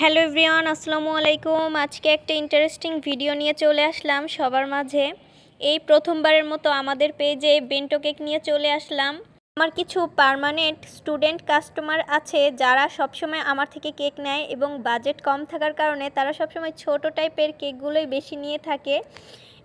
Hello everyone, আসসালামু আলাইকুম। আজকে একটা ইন্টারেস্টিং ভিডিও নিয়ে চলে আসলাম সবার মাঝে। এই প্রথমবারের মতো আমাদের পেজে বেন্টো কেক নিয়ে চলে আসলাম। আমার কিছু পার্মানেন্ট স্টুডেন্ট কাস্টমার আছে যারা সবসময় আমার থেকে কেক নেয় এবং বাজেট কম থাকার কারণে তারা সবসময় ছোট টাইপের কেকগুলোই বেশি নিয়ে থাকে।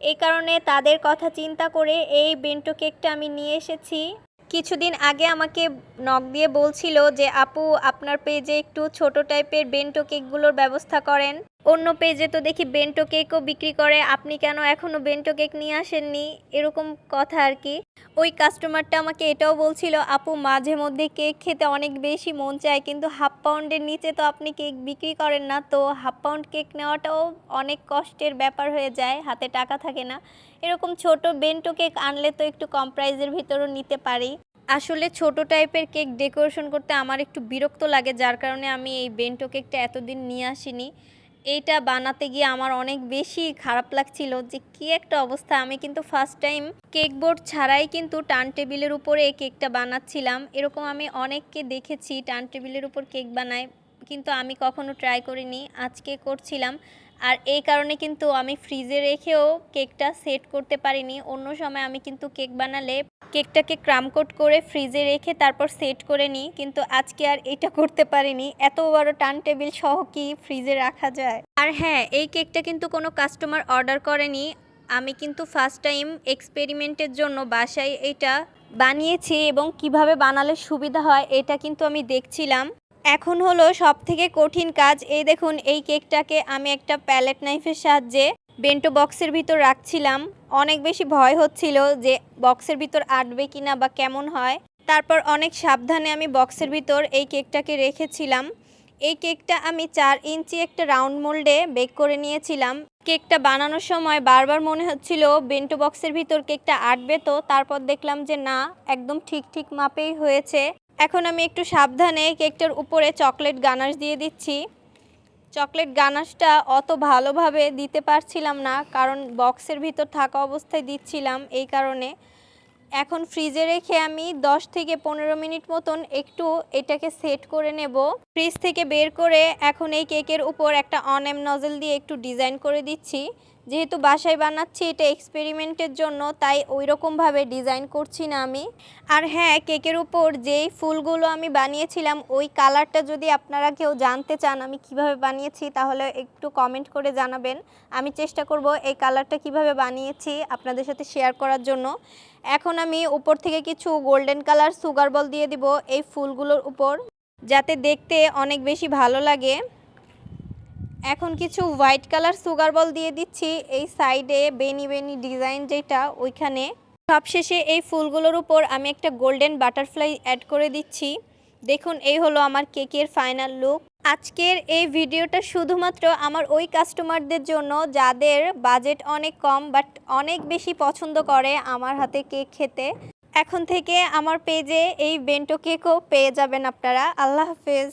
এই কারণে তাদের কথা চিন্তা করে এই বেন্টো কেকটা আমি নিয়ে এসেছি। কিছুদিন আগে আমাকে নক দিয়ে বলছিল যে, আপু, আপনার পেজে একটু ছোট টাইপের বেন্টো কেকগুলোর ব্যবস্থা করেন। অন্য পেজে তো দেখি বেন্টো কেকও বিক্রি করে। আপনি কেন এখনও বেন্টো কেক নিয়ে আসেননি? এরকম কথা আর কি। ওই কাস্টমারটা আমাকে এটাও বলছিল, আপু, মাঝে মধ্যে কেক খেতে অনেক বেশি মন চায়, কিন্তু হাফ পাউন্ডের নিচে তো আপনি কেক বিক্রি করেন না। তো হাফ পাউন্ড কেক নেওয়াটাও অনেক কষ্টের ব্যাপার হয়ে যায়, হাতে টাকা থাকে না। এরকম ছোট বেন্টো কেক আনলে তো একটু কম প্রাইজের ভিতরও নিতে পারি। আসলে ছোট টাইপের কেক ডেকোরেশন করতে আমার একটু বিরক্ত লাগে, যার কারণে আমি এই বেন্টো কেকটা এতদিন নিয়ে আসিনি। এইটা বানাতে গিয়ে আমার অনেক বেশি খারাপ লাগছিল যে কি একটা অবস্থা। আমি কিন্তু ফার্স্ট টাইম কেক বোর্ড ছাড়াই কিন্তু টান টেবিলের উপরে কেকটা বানাচ্ছিলাম। এরকম আমি অনেককে দেখেছি টান টেবিলের উপর কেক বানায়, কিন্তু আমি কখনো ট্রাই করিনি। আজকে করছিলাম। আর এই কারণে কিন্তু আমি ফ্রিজে রেখেও কেকটা সেট করতে পারিনি। অন্য সময় আমি কিন্তু কেক বানালে কেকটাকে ক্রামকোট করে ফ্রিজে রেখে তারপর সেট করে নিই, কিন্তু আজকে আর এটা করতে পারিনি। এত বড় টার্ন টেবিল সহ কি ফ্রিজে রাখা যায়? আর হ্যাঁ এই কেকটা কিন্তু কোনো কাস্টমার অর্ডার করেনি। আমি কিন্তু ফার্স্ট টাইম এক্সপেরিমেন্টের জন্য বাসায় এটা বানিয়েছি এবং কীভাবে বানালে সুবিধা হয় এটা কিন্তু আমি দেখছিলাম। এখন হলো সব থেকে কঠিন কাজ। এই দেখুন, এই কেকটাকে আমি একটা প্যালেট নাইফের সাহায্যে বেন্টো বক্সের ভিতর রাখছিলাম। অনেক বেশি ভয় হচ্ছিল যে বক্সের ভিতর আটবে কিনা বা কেমন হয়। তারপর অনেক সাবধানে আমি বক্সের ভিতর এই কেকটাকে রেখেছিলাম। এই কেকটা আমি চার ইঞ্চি একটা রাউন্ড মোল্ডে বেক করে নিয়েছিলাম। কেকটা বানানোর সময় বারবার মনে হচ্ছিল বেন্টো বক্সের ভিতর কেকটা আটবে তো। তারপর দেখলাম যে না, একদম ঠিক ঠিক মাপেই হয়েছে। এখন আমি একটু সাবধানে কেকটার উপরে চকলেট গানাশ দিয়ে দিচ্ছি। চকলেট গানাশটা অত ভালোভাবে দিতে পারছিলাম না, কারণ বক্সের ভিতর থাকা অবস্থায় দিচ্ছিলাম এই কারণে। এখন ফ্রিজে রেখে আমি 10 থেকে পনেরো মিনিট মতন একটু এটাকে সেট করে নেব। ফ্রিজ থেকে বের করে এখন এই কেকের উপর একটা অনএম নজেল দিয়ে একটু ডিজাইন করে দিচ্ছি। যেহেতু বাসায় বানাচ্ছি, এটা এক্সপেরিমেন্টের জন্য, তাই ওই রকমভাবে ডিজাইন করছি না আমি। আর হ্যাঁ কেকের উপর যেই ফুলগুলো আমি বানিয়েছিলাম, ওই কালারটা যদি আপনারা কেউ জানতে চান আমি কীভাবে বানিয়েছি, তাহলে একটু কমেন্ট করে জানাবেন। আমি চেষ্টা করব এই কালারটা কীভাবে বানিয়েছি আপনাদের সাথে শেয়ার করার জন্য। এখন আমি উপর থেকে কিছু গোল্ডেন কালার সুগার বল দিয়ে দিব এই ফুলগুলোর উপর, যাতে দেখতে অনেক বেশি ভালো লাগে। এখন কিছু হোয়াইট কালার সুগার বল দিয়ে দিচ্ছি, এই সাইডে বেনি বেনি ডিজাইন যেটা, ওইখানে। সবশেষে এই ফুলগুলোর উপর আমি একটা গোল্ডেন বাটারফ্লাই অ্যাড করে দিচ্ছি। দেখুন, এই হলো আমার কেকের ফাইনাল লুক আজকের এই ভিডিওটা শুধুমাত্র আমার ওই কাস্টমারদের জন্য, যাদের বাজেট অনেক কম বাট অনেক বেশি পছন্দ করে আমার হাতে কেক খেতে। এখন থেকে আমার পেজে এই বেন্টো কেকও পেয়ে যাবেন আপনারা। আল্লাহ হাফেজ।